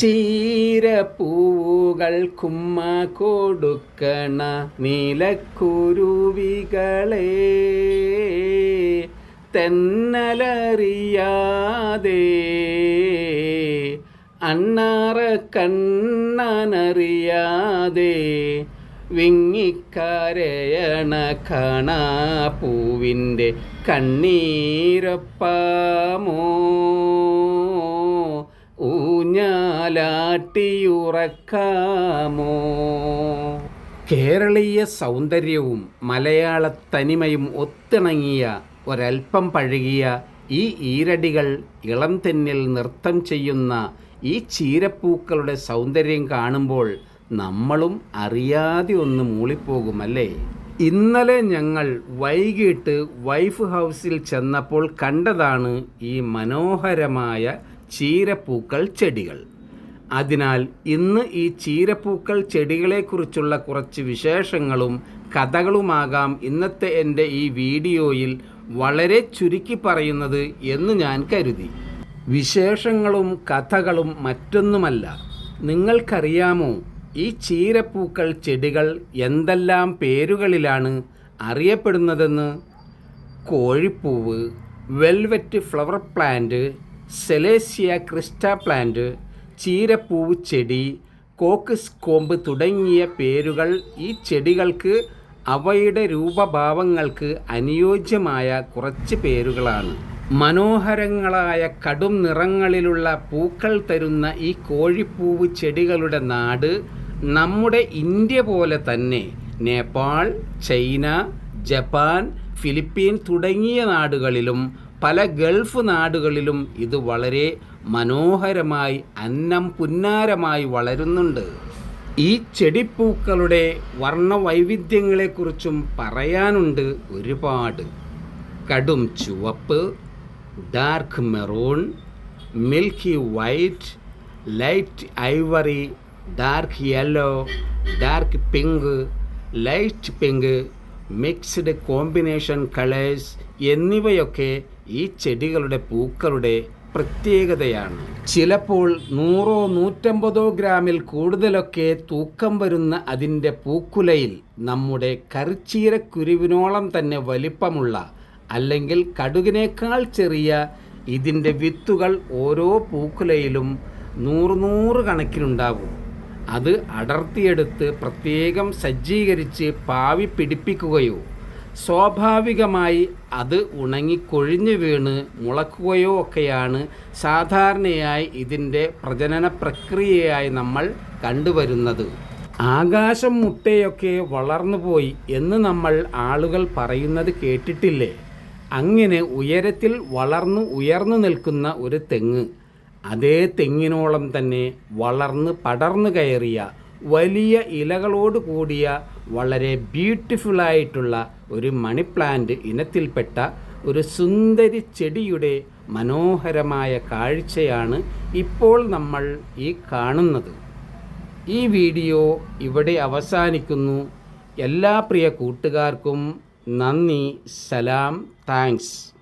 ചീരപ്പൂവുകൾ കുമ്മ കൊടുക്കണ നീലക്കുരുവികളെ. തെന്നലറിയാതെ അണ്ണാറ കണ്ണനറിയാതെ വിങ്ങിക്കരയണ കാണാ പൂവിന്റെ കണ്ണീരപ്പാമോ. ഊഞ്ഞാലാട്ടിയുറക്കാമോ കേരളീയ സൗന്ദര്യവും മലയാള തനിമയും ഒത്തിണങ്ങിയ ഒരൽപ്പം പഴകിയ ഈ ഈരടികൾ ഇളം തെന്നിൽ നൃത്തം ചെയ്യുന്ന ഈ ചീരപ്പൂക്കളുടെ സൗന്ദര്യം കാണുമ്പോൾ നമ്മളും അറിയാതെ ഒന്ന് മൂളിപ്പോകുമല്ലേ? ഇന്നലെ ഞങ്ങൾ വൈകിട്ട് വൈഫ് ഹൗസിൽ ചെന്നപ്പോൾ കണ്ടതാണ് ഈ മനോഹരമായ ചീരപ്പൂക്കൾ ചെടികൾ. അതിനാൽ ഇന്ന് ഈ ചീരപ്പൂക്കൾ ചെടികളെക്കുറിച്ചുള്ള കുറച്ച് വിശേഷങ്ങളും കഥകളുമാകാം ഇന്നത്തെ എന്റെ ഈ വീഡിയോയിൽ വളരെ ചുരുക്കി പറയുന്നത് എന്ന് ഞാൻ കരുതി. വിശേഷങ്ങളും കഥകളും മറ്റൊന്നുമല്ല. നിങ്ങൾക്കറിയാമോ ഈ ചീരപ്പൂക്കൾ ചെടികൾ എന്തെല്ലാം പേരുകളിലാണ് അറിയപ്പെടുന്നതെന്ന്? കോഴിപ്പൂവ് velvet flower plant celosia crista plant ചീരപ്പൂവ് ചെടി കോക്കസ് കോമ്പ് തുടങ്ങിയ പേരുകൾ ഈ ചെടികൾക്ക് അവയുടെ രൂപഭാവങ്ങൾക്ക് അനുയോജ്യമായ കുറച്ച് പേരുകളാണ്. മനോഹരങ്ങളായ കടും നിറങ്ങളിലുള്ള പൂക്കൾ തരുന്ന ഈ കോഴിപ്പൂവ് ചെടികളുടെ നാട് നമ്മുടെ ഇന്ത്യ പോലെ തന്നെ നേപ്പാൾ ചൈന ജപ്പാൻ ഫിലിപ്പീൻ തുടങ്ങിയ നാടുകളിലും പല ഗൾഫ് നാടുകളിലും ഇത് വളരെ മനോഹരമായി അന്നം പുന്നാരമായി വളരുന്നുണ്ട്. ഈ ചെടിപ്പൂക്കളുടെ വർണവൈവിധ്യങ്ങളെക്കുറിച്ചും പറയാനുണ്ട് ഒരുപാട്. കടും ചുവപ്പ് dark maroon milky white light ivory dark yellow dark pink light pink mixed combination colours എന്നിവയൊക്കെ ഈ ചെടികളുടെ പൂക്കളുടെ പ്രത്യേകതയാണ്. ചിലപ്പോൾ നൂറോ നൂറ്റമ്പതോ ഗ്രാമിൽ കൂടുതലൊക്കെ തൂക്കം വരുന്ന അതിന്റെ പൂക്കുലയിൽ നമ്മുടെ കറിച്ചീരക്കുരുവിനോളം തന്നെ വലിപ്പമുള്ള അല്ലെങ്കിൽ കടുകിനേക്കാൾ ചെറിയ ഇതിന്റെ വിത്തുകൾ ഓരോ പൂക്കുലയിലും നൂറ് നൂറ് കണക്കിനുണ്ടാകും. അത് അടർത്തിയെടുത്ത് പ്രത്യേകം സജ്ജീകരിച്ച് പാവി പിടിപ്പിക്കുകയോ സ്വാഭാവികമായി അത് ഉണങ്ങിക്കൊഴിഞ്ഞു വീണ് മുളക്കുകയോ ഒക്കെയാണ് സാധാരണയായി ഇതിന്റെ പ്രജനന പ്രക്രിയയായി നമ്മൾ കണ്ടുവരുന്നത്. ആകാശം മുട്ടയൊക്കെ വളർന്നുപോയി എന്ന് നമ്മൾ ആളുകൾ പറയുന്നത് കേട്ടിട്ടില്ലേ? അങ്ങനെ ഉയരത്തിൽ വളർന്നു ഉയർന്നു നിൽക്കുന്ന ഒരു തെങ്ങ്. അതേ തെങ്ങിനോളം തന്നെ വളർന്ന് പടർന്നു കയറിയ വലിയ ഇലകളോട് കൂടിയ വളരെ ബ്യൂട്ടിഫുള്ളായിട്ടുള്ള ഒരു മണി പ്ലാന്റ് ഇനത്തിൽപ്പെട്ട ഒരു സുന്ദരി ചെടിയുടെ മനോഹരമായ കാഴ്ചയാണ് ഇപ്പോൾ നമ്മൾ ഈ കാണുന്നത്. ഈ വീഡിയോ ഇവിടെ അവസാനിക്കുന്നു. എല്ലാ പ്രിയ കൂട്ടുകാർക്കും നന്ദി സലാം താങ്ക്സ്.